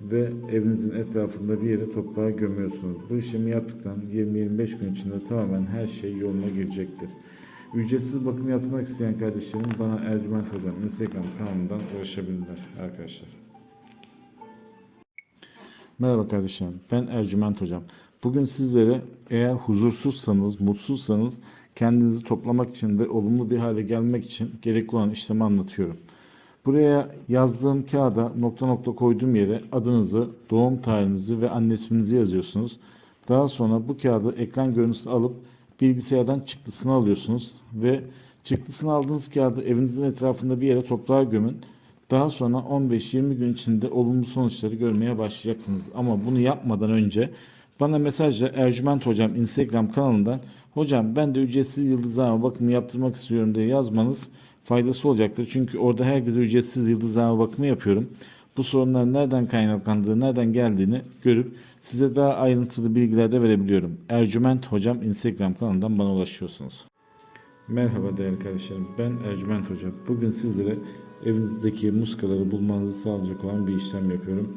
ve evinizin etrafında bir yere toprağa gömüyorsunuz. Bu işlemi yaptıktan 20-25 gün içinde tamamen her şey yoluna girecektir. Ücretsiz bakım yaptırmak isteyen kardeşlerim bana Ercüment Hocam Instagram kanalından ulaşabilirler arkadaşlar. Merhaba kardeşlerim ben Ercüment Hocam. Bugün sizlere eğer huzursuzsanız, mutsuzsanız kendinizi toplamak için ve olumlu bir hale gelmek için gerekli olan işlemi anlatıyorum. Buraya yazdığım kağıda nokta nokta koyduğum yere adınızı, doğum tarihinizi ve anne isminizi yazıyorsunuz. Daha sonra bu kağıdı ekran görüntüsü alıp bilgisayardan çıktısını alıyorsunuz ve çıktısını aldığınız kağıdı evinizin etrafında bir yere toprağa gömün. Daha sonra 15-20 gün içinde olumlu sonuçları görmeye başlayacaksınız. Ama bunu yapmadan önce bana mesajla Ercüment Hocam Instagram kanalından Hocam ben de ücretsiz yıldızlama bakımı yaptırmak istiyorum diye yazmanız faydası olacaktır. Çünkü orada herkese ücretsiz yıldızlama bakımı yapıyorum. Bu sorunların nereden kaynaklandığı, nereden geldiğini görüp size daha ayrıntılı bilgiler de verebiliyorum. Ercüment Hocam Instagram kanalından bana ulaşıyorsunuz. Merhaba değerli kardeşlerim. Ben Ercüment Hoca. Bugün sizlere evinizdeki muskaları bulmanızı sağlayacak olan bir işlem yapıyorum.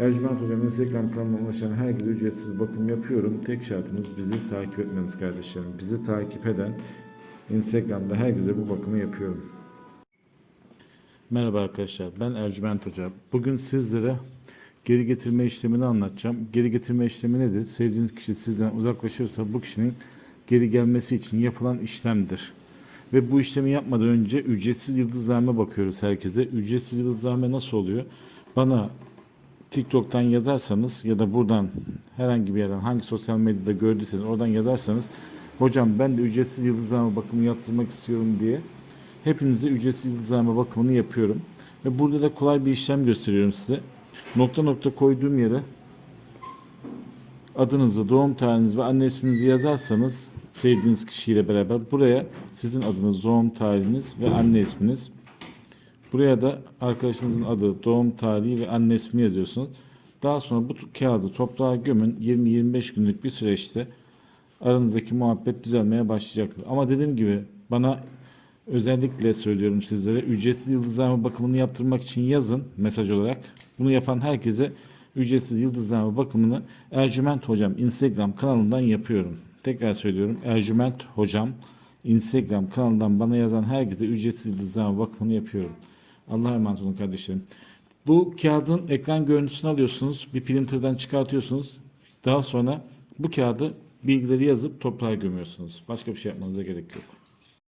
Ercüment Hocam Instagram kanalına ulaşan herkese ücretsiz bakım yapıyorum. Tek şartımız bizi takip etmeniz kardeşlerim. Bizi takip eden Instagram'da herkese bu bakımı yapıyorum. Merhaba arkadaşlar ben Ercüment Hoca. Bugün sizlere geri getirme işlemini anlatacağım. Geri getirme işlemi nedir? Sevdiğiniz kişi sizden uzaklaşırsa bu kişinin geri gelmesi için yapılan işlemdir. Ve bu işlemi yapmadan önce ücretsiz yıldızlarına bakıyoruz herkese. Ücretsiz yıldızlarına nasıl oluyor? Bana TikTok'tan yazarsanız ya da buradan herhangi bir yerden hangi sosyal medyada gördüyseniz oradan yazarsanız hocam ben de ücretsiz yıldızlama bakımı yaptırmak istiyorum diye hepinize ücretsiz yıldızlama bakımını yapıyorum. Ve burada da kolay bir işlem gösteriyorum size. Nokta nokta koyduğum yere adınızı, doğum tarihinizi ve anne isminizi yazarsanız sevdiğiniz kişiyle beraber buraya sizin adınız, doğum tarihiniz ve anne isminiz Buraya da arkadaşınızın adı, doğum tarihi ve anne ismi yazıyorsunuz. Daha sonra bu kağıdı toprağa gömün. 20-25 günlük bir süreçte aranızdaki muhabbet düzelmeye başlayacaktır. Ama dediğim gibi bana özellikle söylüyorum sizlere ücretsiz yıldızlama bakımını yaptırmak için yazın mesaj olarak. Bunu yapan herkese ücretsiz yıldızlama bakımını Ercüment Hocam Instagram kanalından yapıyorum. Tekrar söylüyorum Ercüment Hocam Instagram kanalından bana yazan herkese ücretsiz yıldızlama bakımını yapıyorum. Allah'a emanet olun kardeşlerim. Bu kağıdın ekran görüntüsünü alıyorsunuz. Bir printerden çıkartıyorsunuz. Daha sonra bu kağıdı bilgileri yazıp toprağa gömüyorsunuz. Başka bir şey yapmanıza gerek yok.